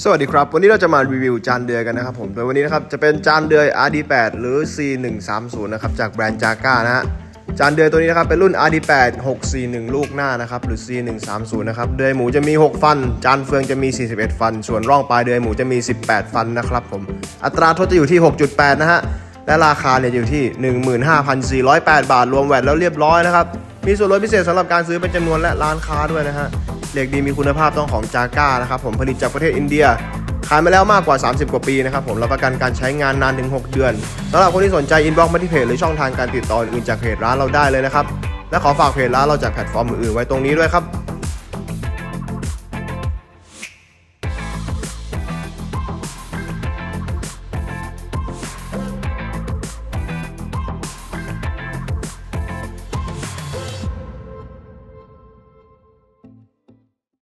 สวัสดีครับ วันนี้เราจะมารีวิวจานเดือยกันนะครับผมโดยวันนี้นะครับจะเป็นจานเดือย RD8 หรือ C130 นะครับจากแบรนด์จาก้านะฮะจานเดือยตัวนี้นะครับเป็นรุ่น RD8 641 ลูกหน้านะครับหรือ C130 นะครับเดือยหมูจะมี 6 ฟัน จานเฟืองจะมี 41 ฟัน ส่วนร่องปลายเดือยหมูจะมี 18 ฟันนะครับผมอัตราโทษจะอยู่ที่ 6.8 นะฮะและราคาเนี่ยอยู่ที่ 15,408 บาท รวมแวตแล้วเรียบร้อยนะครับมีส่วนลดพิเศษสำหรับการซื้อเป็นจำนวนและร้านค้าด้วยนะฮะ เหล็กดีมีคุณภาพต้องของจาก้านะครับผมผลิตจากประเทศอินเดีย ขายมาแล้วมากกว่า 30 กว่าปีนะครับผมรับประกันการใช้งานนานถึง 6 เดือนสำหรับคนที่สนใจอินบ็อกซ์มาที่เพจหรือช่องทางการติดต่ออื่นจากเพจร้านเราได้เลยนะครับและขอฝากเพจร้านเราจากแพลตฟอร์มอื่นๆไว้ตรงนี้ด้วยครับ